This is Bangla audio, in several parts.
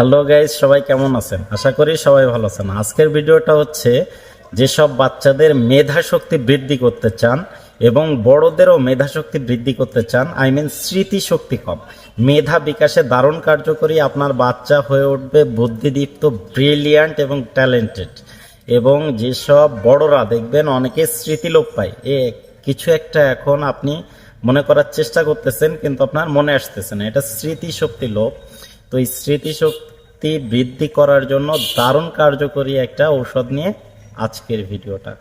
হ্যালো গাইজ সবাই কেমন আছেন? আশা করি সবাই ভালো আছেন। আজকের ভিডিওটা হচ্ছে যেসব বাচ্চাদের মেধা শক্তি বৃদ্ধি করতে চান এবং বড়দেরও মেধা শক্তি বৃদ্ধি করতে চান আই মিন স্মৃতিশক্তি কম। মেধা বিকাশে দারুণ কার্যকরী আপনার বাচ্চা হয়ে উঠবে, বুদ্ধিদীপ্ত ব্রিলিয়ান্ট এবং ট্যালেন্টেড এবং যেসব বড়রা, দেখবেন অনেকে স্মৃতিলোপ পায়। এ কিছু একটা এখন আপনি মনে করার চেষ্টা করতেছেন, কিন্তু আপনার মনে আসতেছে না। এটা স্মৃতিশক্তি লোপ। তো এই স্মৃতিশক্তি বৃদ্ধি করার জন্য দারুণ কার্যকরী একটা ঔষধ নিয়ে আজকের ভিডিওটা।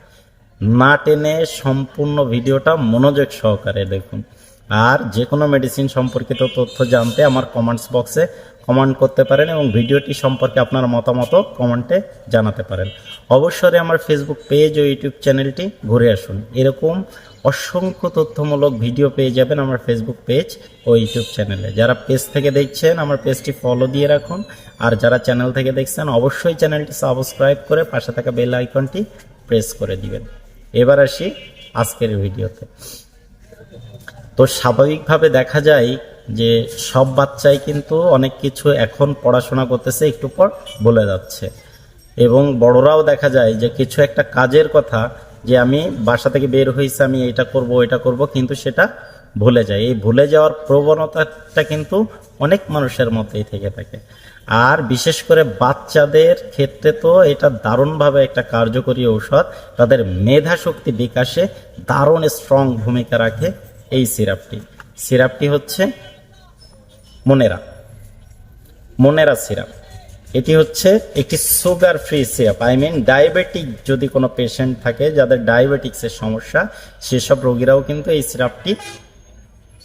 না টেনে সম্পূর্ণ ভিডিওটা মনোযোগ সহকারে দেখুন। আর যে কোনো মেডিসিন সম্পর্কিত তথ্য জানতে আমার কমেন্টস বক্সে কমেন্ট করতে পারেন এবং ভিডিওটি সম্পর্কে আপনার মতামত কমেন্টে জানাতে পারেন। অবশ্যই আমার ফেসবুক পেজ ও ইউটিউব চ্যানেলটি ঘুরে আসুন। এরকম অসংখ্য তথ্যমূলক ভিডিও পেয়ে যাবেন আমার ফেসবুক পেজ ও ইউটিউব চ্যানেলে যারা পেজ থেকে দেখছেন, আমার পেজটি ফলো দিয়ে রাখুন। আর যারা চ্যানেল থেকে দেখছেন, অবশ্যই চ্যানেলটি সাবস্ক্রাইব করে পাশে থাকা বেল আইকনটি প্রেস করে দিবেন। এবার আসি আজকের ভিডিওতে তো স্বাভাবিকভাবে দেখা যায় যে সব বাচ্চাই কিন্তু অনেক কিছু এখন পড়াশোনা করতেছে, একটু পর বলে যাচ্ছে। এবং বড়রাও দেখা যায় যে কিছু একটা কাজের কথা যে আমি বাসা থেকে বের হয়েছে, আমি এটা করব এটা করব, কিন্তু সেটা ভুলে যায়। এই ভুলে যাওয়ার প্রবণতাটা কিন্তু অনেক মানুষের মধ্যেই থেকে থাকে। আর বিশেষ করে বাচ্চাদের ক্ষেত্রে তো এটা দারুণভাবে একটা কার্যকরী ঔষধ। তাদের মেধা শক্তি বিকাশে দারুণ স্ট্রং ভূমিকা রাখে। এই সিরাপটি। সিরাপটি হচ্ছে মনেরা। মনেরা সিরাপ। এটি হচ্ছে একটি sugar free syrup. I mean diabetic যদি কোনো পেশেন্ট থাকে যাদের ডায়াবেটিক্সের সমস্যা, সেসব রোগীরাও কিন্তু এই সিরাপটি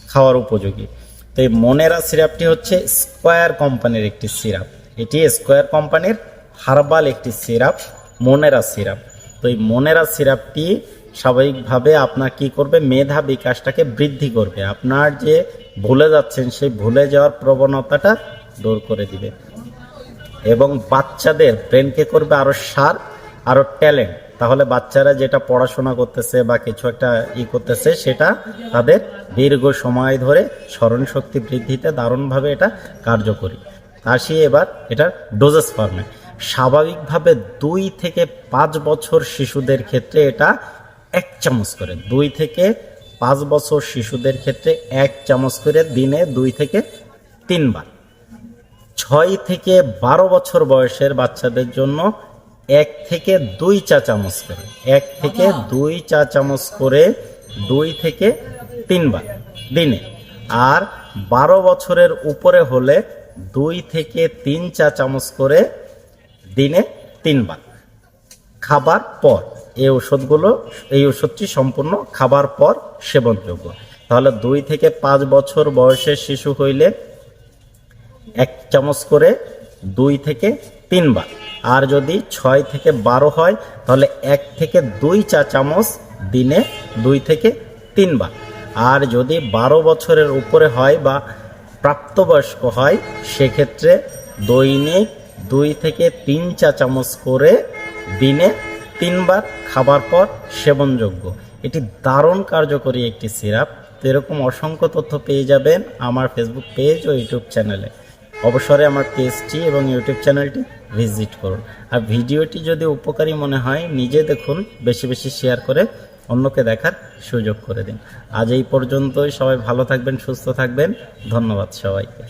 খাওয়ার উপযোগী। তো এই মনেরা সিরাপটি হচ্ছে স্কোয়ার কোম্পানির একটি সিরাপ। এটি স্কোয়ার কোম্পানির হার্বাল একটি সিরাপ, মনেরা সিরাপ। তো এই মনেরা সিরাপটি স্বাভাবিকভাবে আপনার কি করবে? মেধা বিকাশটাকে বৃদ্ধি করবে। আপনার যে ভুলে যাচ্ছেন, সেই ভুলে যাওয়ার প্রবণতাটা দূর করে দিবে। এবং বাচ্চাদের, ব্রেনকে করবে আরও সার, আরও ট্যালেন্ট। তাহলে বাচ্চারা যেটা পড়াশোনা করতেছে বা কিছু একটা ই করতেছে, সেটা তাদের দীর্ঘ সময় ধরে স্মরণ শক্তি বৃদ্ধিতে দারুণভাবে এটা কার্যকরী। আসি এবার, এটার ডোজেস ফর্মে স্বাভাবিকভাবে দুই থেকে পাঁচ বছর শিশুদের ক্ষেত্রে এটা এক চামচ করে। দুই থেকে পাঁচ বছর শিশুদের ক্ষেত্রে এক চামচ করে দিনে দুই থেকে তিনবার। ছয় থেকে বারো বছর বয়সের বাচ্চাদের জন্য এক থেকে দুই চা চামচ করে। এক থেকে দুই চা চামচ করে দুই থেকে তিনবার দিনে। আর বারো বছরের উপরে হলে দুই থেকে তিন চা চামচ করে দিনে তিনবার। খাবার পর। এই ওষুধগুলো এই ওষুধটি সম্পূর্ণ খাবার পর সেবনযোগ্য। তাহলে দুই থেকে পাঁচ বছর বয়সের শিশু হইলে এক চামচ করে দুই থেকে তিনবার। আর যদি ছয় থেকে বারো হয়, তাহলে এক থেকে দুই চা চামচ দিনে দুই থেকে তিনবার। আর যদি বারো বছরের উপরে হয় বা প্রাপ্তবয়স্ক হয়, সেক্ষেত্রে দৈনিক দুই থেকে তিন চা চামচ করে দিনে তিনবার খাবার পর সেবনযোগ্য। এটি দারুণ কার্যকরী একটি সিরাপ। তো এরকম অসংখ্য তথ্য পেয়ে যাবেন আমার ফেসবুক পেজ ও ইউটিউব চ্যানেলে অবসরে আমার পেজটি এবং ইউটিউব চ্যানেলটি ভিজিট করুন। আর ভিডিওটি যদি উপকারী মনে হয়, নিজে দেখুন, বেশি বেশি শেয়ার করে অন্যকে দেখার সুযোগ করে দিন। আজ এই পর্যন্তই। সবাই ভালো থাকবেন, সুস্থ থাকবেন। ধন্যবাদ সবাইকে।